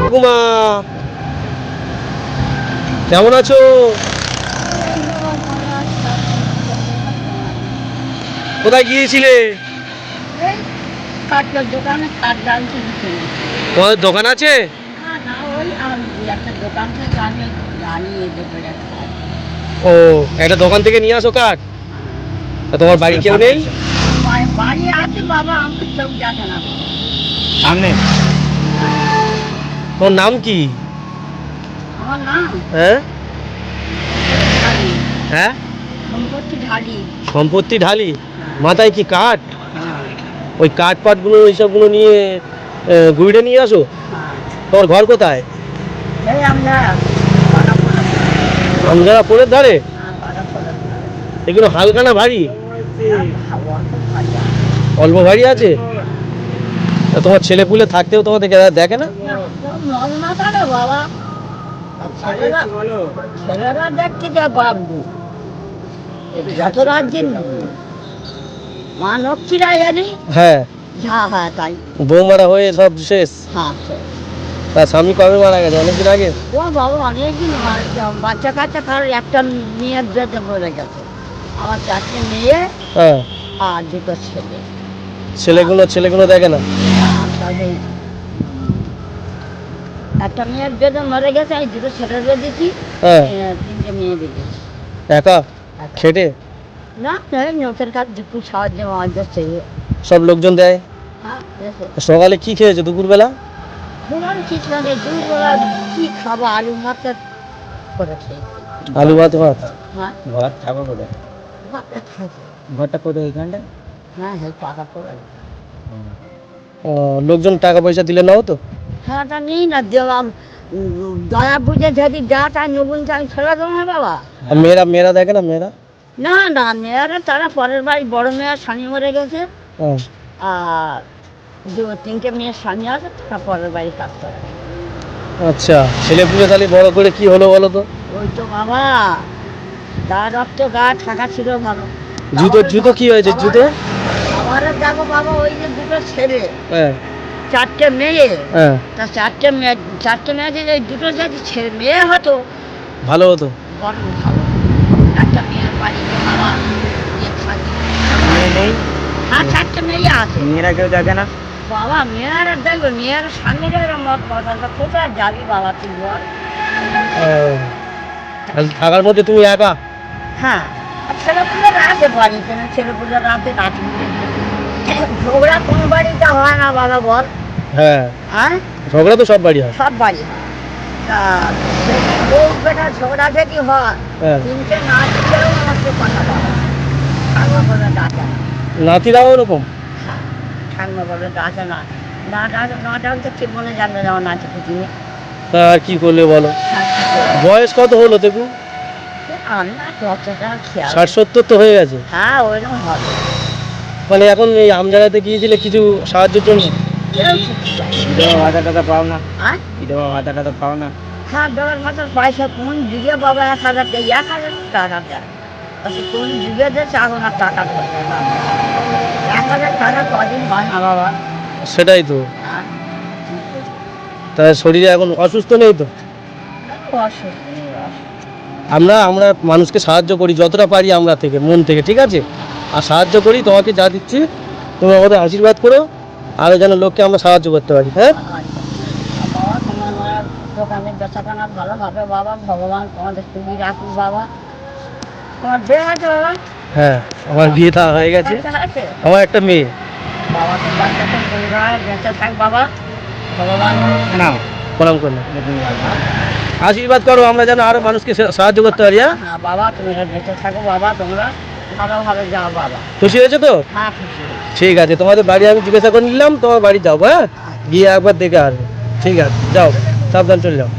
ঠাকুমা কেমন আছো? কোথায় গিয়েছিলে? তোমাদের দোকান আছে? ও একটা দোকান থেকে নিয়ে আসো কাঠ? তোমার বাড়ি কেউ নেই? বাড়ি আছে বাবা আমি চোখ দেখে না। সামনে। তোমার নাম কি? আমার নাম? হ্যাঁ? হ্যাঁ? সম্পত্তি ঢালি। সম্পত্তি ঢালি? মাথায় কি কাঠ? হ্যাঁ। ওই কাঠ পাটগুলো এইসবগুলো নিয়ে গুইডে নিয়ে আসো? হ্যাঁ। তোমার ঘর কোথায়? আমজারা পোলের ধারে? হ্যাঁ পাড়া এগুলো হালকা না ভারী। অল্প ভারী আছে? তা তোমার ছেলে পুলে থাকতেও তোমাদের দেখে না? যত রাজ্যের মা লক্ষ্মীরা জানি হ্যাঁ। যা হয় তাই হয়ে সব শেষ। হ্যাঁ তার স্বামী কবে মারা গেছে? অনেকদিন আগে? ও বাবা অনেকদিন বাচ্চা কাচ্চা কারোর একটা মেয়ের বেঁধে মরে গেছে আমার চারটে মেয়ে হ্যাঁ। আর দুটো ছেলে। ছেলেগুলো ছেলেগুলো দেখে না? একটা মেয়ের বেঁধে মরে গেছে আমি দুটো ছেলে বেঁধেছি হ্যাঁ। তিনটে মেয়ে বেঁধেছি একা? খেটে? না সাহায্য সব লোকজন দেয়? হ্যাঁ সকালে কি খেয়েছো দুপুরবেলা? কি খাব? আলু আলু ভাত ভাত? হ্যাঁ। ঘর কোথায়? ভাতটা খাব। কোথায়? এখানটা হ্যাঁ হ্যাঁ পাকা করে লোকজন টাকা পয়সা দিলে নাও তো। নেই না দেওয়াম দয়া বুঝে যদি যা তাই নবুন তাই খেলা দেবো না বাবা। আর মেয়েরা মেয়েরা দেখে না মেয়েরা? না না মেয়েরা তারা পরের বাড়ি বড় মেয়ের স্বামী মরে গেছে। হ্যাঁ আর দু তিনটে মেয়ের স্বামী আছে তারা পরের বাড়ি কাজ করে। আচ্ছা ছেলে পুলে তাহলে বড় করে কি হলো বলো তো? ওই তো বাবা তার রক্ত গা থাকা ছিল ভালো। জুতো জুতো কি হয়েছে জুতো? বাবা ওই যে দুটো ছেলে। হ্যাঁ। চারটে মেয়ে। হ্যাঁ। তা চারটে মেয়ে চারটে মেয়ে যদি এই দুটো যদি ছেলে মেয়ে হতো ভালো হতো। বড় ভালো একটা মেয়ের বাড়িতে বাবা ইয়ে নেই? আর চারটে মেয়ে আছে। মেয়েরা কেউ না? বাবা মেয়েরা দেখবে মেয়ের সামনে যাবে মত কথা কোথায় যাবি বাবা তুই বল। থাকার মধ্যে তুমি একা? হ্যাঁ। আর ছেলেপুলে রাতে বাড়িতে না ছেলেপুলে রাতে রাতে ঝগড়া কোন বাড়িতে হয় না বাবা বল। হ্যাঁ। হ্যাঁ? ঝগড়া তো সব বাড়ি হয়। সব বাড়ি হয়। তা লোক বেটা ঝগড়া যদি হয় তিনটে না দিলেও আমাকে কথা বলা। ঠান্মা বলে ডাকে না নাতিরাও ওরকম? ঠান্মা বলে ডাকে না। না ডাকে না ডাকতে ঠিক মনে জানবে না তা আর কি করলে বলো? বয়স কত হলো দেখু আমি না ষাট সত্তর তো হয়ে গেছে। হ্যাঁ ওইরকম হবে। মানে এখন এই আমজাগাতে গিয়েছিলে কিছু সাহায্যের জন্য? বিধবা ভাতা টাতা পাও না। বিধবা ভাতা টাতা পাও না? হ্যাঁ দেওয়ার মতো পয়সা কোন যুগে বাবা এক হাজার দেয় এক হাজার টাকা দেয়। আচ্ছা কোন যুগে এখন আর টাকা এক হাজার টাকা কদিন হয় না বাবা? সেটাই তো। আর তা শরীরে এখন অসুস্থ নেই তো। আমরা আমরা মানুষকে সাহায্য করি যতটা পারি আমরা থেকে মন থেকে ঠিক আছে? আর সাহায্য করি, তোমাকে যা দিচ্ছি, তুমি আমাদের আশীর্বাদ করো আরও যেন লোককে আমরা সাহায্য করতে পারি হ্যাঁ? হবে বাবা ভগবান তোমাদের তুমি বাবা হ্যাঁ আমার বিয়ে থা হয়ে গেছে। আমার একটা মেয়ে। বাবা বাবা ভগবান প্রণাম করলাম আশীর্বাদ করো, আমরা যেন আরও মানুষকে সাহায্য করতে পারি হ্যাঁ? বাবা, তুমি বেঁচে থাকো, বাবা, তোমরা ভালোভাবে যাও বাবা খুশি হয়েছে তো? হ্যাঁ খুশি ঠিক আছে তোমাদের বাড়ি আমি জিজ্ঞাসা করে নিলাম তোমার বাড়ি যাব হ্যাঁ? গিয়ে একবার দেখে আসব। ঠিক আছে যাও সাবধান চলে যাও।